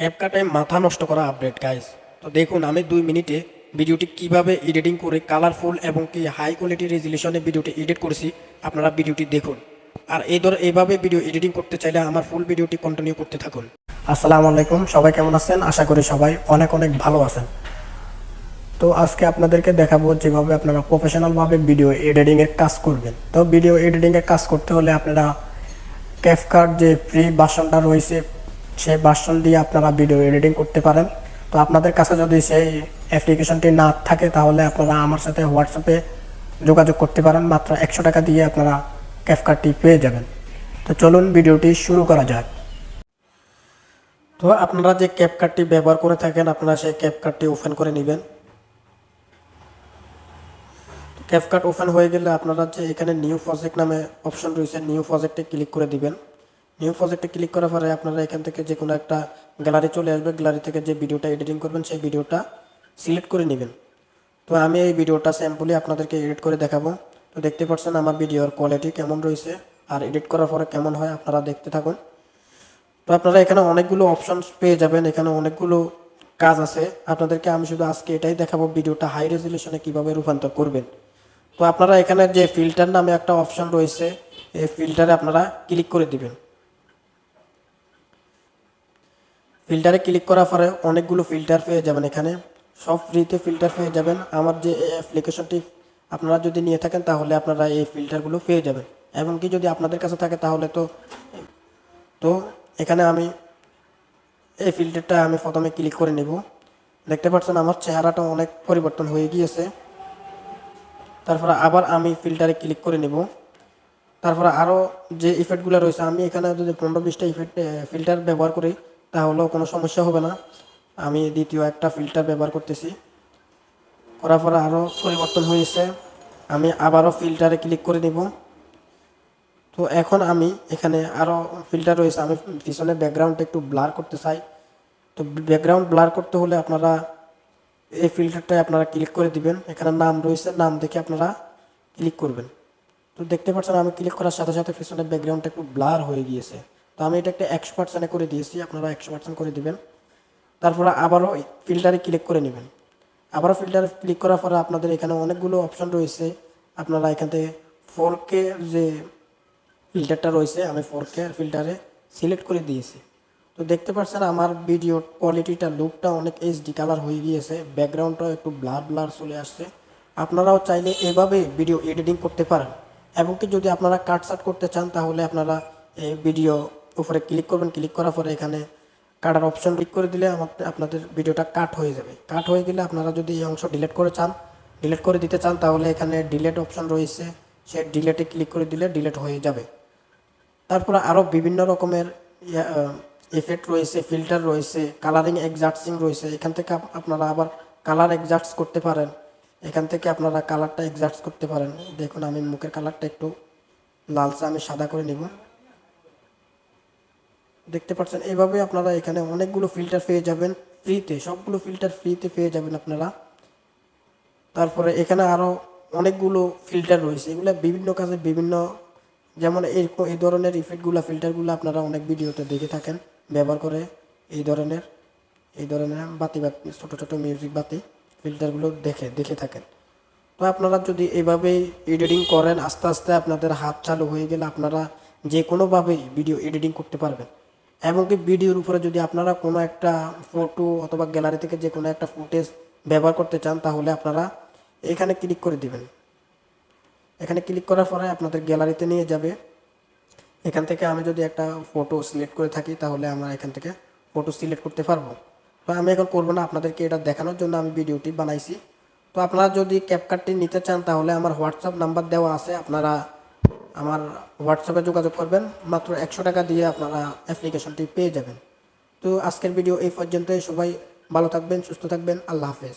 ক্যাপকাটে মাথা নষ্ট করা আপডেট গাইস তো দেখুন, আমি দুই মিনিটে ভিডিওটি কীভাবে এডিটিং করে কালারফুল এবং কি হাই কোয়ালিটি রেজলিউশনে ভিডিওটি এডিট করেছি, আপনারা ভিডিওটি দেখুন। আর এই ধর, এইভাবে ভিডিও এডিটিং করতে চাইলে আমার ফুল ভিডিওটি কন্টিনিউ করতে থাকুন। আসসালামু আলাইকুম, সবাই কেমন আছেন? আশা করি সবাই অনেক অনেক ভালো আছেন। তো আজকে আপনাদেরকে দেখাবো যেভাবে আপনারা প্রফেশনালভাবে ভিডিও এডিটিংয়ের কাজ করবেন। তো ভিডিও এডিটিংয়ের কাজ করতে হলে আপনারা ক্যাফকার যে ফ্রি ভার্সনটা রয়েছে সেই ভার্সন দিয়ে আপনারা ভিডিও এডিটিং করতে পারেন। তো আপনাদের কাছে যদি সেই অ্যাপ্লিকেশনটি না থাকে, তাহলে আপনারা আমার সাথে হোয়াটসঅ্যাপে যোগাযোগ করতে পারেন। মাত্র একশো টাকা দিয়ে আপনারা ক্যাফকারটি পেয়ে যাবেন। তো চলুন ভিডিওটি শুরু করা যাক। তো আপনারা যে ক্যাপকার্ডটি ব্যবহার করে থাকেন, আপনারা সেই ক্যাপকার্ডটি ওপেন করে নেবেন। ক্যাপকার্ড ওপেন হয়ে গেলে আপনারা যে এখানে নিউ প্রজেক্ট নামে অপশন রয়েছে নিউ প্রজেক্টে ক্লিক করে দিবেন। নিউ প্রজেক্টে ক্লিক করার পরে আপনারা এখান থেকে যে কোনো একটা গ্যালারি চলে আসবে। গ্যালারি থেকে যে ভিডিওটা এডিটিং করবেন, সেই ভিডিওটা সিলেক্ট করে নেবেন। তো আমি এই ভিডিওটা স্যাম্পলি আপনাদেরকে এডিট করে দেখাবো। তো দেখতে পাচ্ছেন আমার ভিডিওর কোয়ালিটি কেমন রয়েছে আর এডিট করার পরে কেমন হয় আপনারা দেখতে থাকুন। তো আপনারা এখানে অনেকগুলো অপশনস পেয়ে যাবেন, এখানে অনেকগুলো কাজ আছে। আপনাদেরকে আমি শুধু আজকে এটাই দেখাবো ভিডিওটা হাই রেজলিউশনে কীভাবে রূপান্তর করবেন। তো আপনারা এখানে যে ফিল্টার নামে একটা অপশন রয়েছে, এই ফিল্টারে আপনারা ক্লিক করে দিবেন। ফিল্টারে ক্লিক করার পরে অনেকগুলো ফিল্টার পেয়ে যাবেন এখানে। সব ফ্রিতে ফিল্টার পেয়ে যাবেন। আমার যে অ্যাপ্লিকেশনটি আপনারা যদি নিয়ে থাকেন, তাহলে আপনারা এই ফিল্টারগুলো পেয়ে যাবেন। এমনকি যদি আপনাদের কাছে থাকে, তাহলে তো তো এখানে আমি এই ফিল্টারটা আমি প্রথমে ক্লিক করে নেব। দেখতে পাচ্ছেন আমার চেহারাটা অনেক পরিবর্তন হয়ে গিয়েছে। তারপরে আবার আমি ফিল্টারে ক্লিক করে নেব। তারপরে আরও যে ইফেক্টগুলো রয়েছে, আমি এখানে যদি পনেরো বিশটা ইফেক্ট ফিল্টার ব্যবহার করি তাহলেও কোনো সমস্যা হবে না। আমি দ্বিতীয় একটা ফিল্টার ব্যবহার করতেছি। করার পরে আরও পরিবর্তন হয়েছে। আমি আবারও ফিল্টারে ক্লিক করে নেব। তো এখন আমি এখানে আরও ফিল্টার রয়েছে। আমি পিছনে ব্যাকগ্রাউন্ডটা একটু ব্লার করতে চাই। তো ব্যাকগ্রাউন্ড ব্লার করতে হলে আপনারা এই ফিল্টারটায় আপনারা ক্লিক করে দিবেন। এখানে নাম রয়েছে। নাম দেখে আপনারা ক্লিক করবেন। তো দেখতে পাচ্ছেন আমি ক্লিক করার সাথে সাথে পিছনে ব্যাকগ্রাউন্ডটা একটু ব্লার হয়ে গিয়েছে। তো আমি এটা একটা একশো পার্সেন্টে করে দিয়েছি, আপনারা একশো পার্সেন্ট করে দেবেন। তারপরে আবারও ফিল্টারে ক্লিক করে নেবেন। আবারও ফিল্টারে ক্লিক করার পরে আপনাদের এখানে অনেকগুলো অপশন রয়েছে। আপনারা এখান থেকে ফোর কে যে ফিল্টারটা রয়েছে, আমি ফোর কে ফিল্টারে সিলেক্ট করে দিয়েছি। তো দেখতে পাচ্ছেন আমার ভিডিওর কোয়ালিটিটা লুকটা অনেক এইচডি কালার হয়ে গিয়েছে। ব্যাকগ্রাউন্ডটা একটু ব্লার ব্লার চলে আসছে। আপনারাও চাইলে এভাবে ভিডিও এডিটিং করতে পারেন। এবং কি যদি আপনারা কাট সাট করতে চান, তাহলে আপনারা এই ভিডিও উপরে ক্লিক করবেন ক্লিক করার পরে এখানে কাটার অপশন ক্লিক করে দিলে আমাদের আপনাদের ভিডিওটা কাট হয়ে যাবে। কাট হয়ে গেলে আপনারা যদি এই অংশ ডিলিট করে চান ডিলিট করে দিতে চান, তাহলে এখানে ডিলেট অপশন রয়েছে। সে ডিলেটে ক্লিক করে দিলে ডিলেট হয়ে যাবে। তারপরে আরও বিভিন্ন রকমের এফেক্ট রয়েছে ফিল্টার রয়েছে কালারিং এক্সাটসিং রয়েছে। এখান থেকে আপনারা আবার কালার এক্সাটস করতে পারেন। এখান থেকে আপনারা কালারটা এক্সাটস করতে পারেন। দেখুন, আমি মুখের কালারটা একটু লালচে, আমি সাদা করে নিব। দেখতে পাচ্ছেন এইভাবে আপনারা এখানে অনেকগুলো ফিল্টার পেয়ে যাবেন ফ্রিতে সবগুলো ফিল্টার ফ্রিতে পেয়ে যাবেন আপনারা। তারপরে এখানে আরও অনেকগুলো ফিল্টার রয়েছে, এগুলো বিভিন্ন কাজে বিভিন্ন, যেমন এরকম এই ধরনের ইফেক্টগুলো ফিল্টারগুলো আপনারা অনেক ভিডিওতে দেখে থাকেন, ব্যবহার করে এই ধরনের এই ধরনের বাতি বাতি ছোটো ছোটো মিউজিক বাতি ফিল্টারগুলো দেখে দেখে থাকেন। তো আপনারা যদি এইভাবেই এডিটিং করেন, আস্তে আস্তে আপনাদের হাত চালু হয়ে গেলে আপনারা যে কোনোভাবেই ভিডিও এডিটিং করতে পারবেন। এমনকি ভিডিওর উপরে যদি আপনারা কোনো একটা ফটো অথবা গ্যালারি থেকে যে কোনো একটা ফুটেজ ব্যবহার করতে চান, তাহলে আপনারা এখানে ক্লিক করে দিবেন। এখানে ক্লিক করার পরে আপনাদের গ্যালারিতে নিয়ে যাবে। এখান থেকে আমি যদি একটা ফটো সিলেক্ট করে থাকি, তাহলে আমরা এখান থেকে ফটো সিলেক্ট করতে পারব। তো আমি এখন করব না, আপনাদেরকে এটা দেখানোর জন্য আমি ভিডিওটি বানাইছি। তো আপনারা যদি ক্যাপকার্ডটি নিতে চান, তাহলে আমার হোয়াটসঅ্যাপ নাম্বার দেওয়া আছে। আপনারা আমার হোয়াটসঅ্যাপে যোগাযোগ করবেন। মাত্র একশো টাকা দিয়ে আপনারা অ্যাপ্লিকেশনটি পেয়ে যাবেন। তো আজকের ভিডিও এই পর্যন্তই। সবাই ভালো থাকবেন, সুস্থ থাকবেন। আল্লাহ হাফেজ।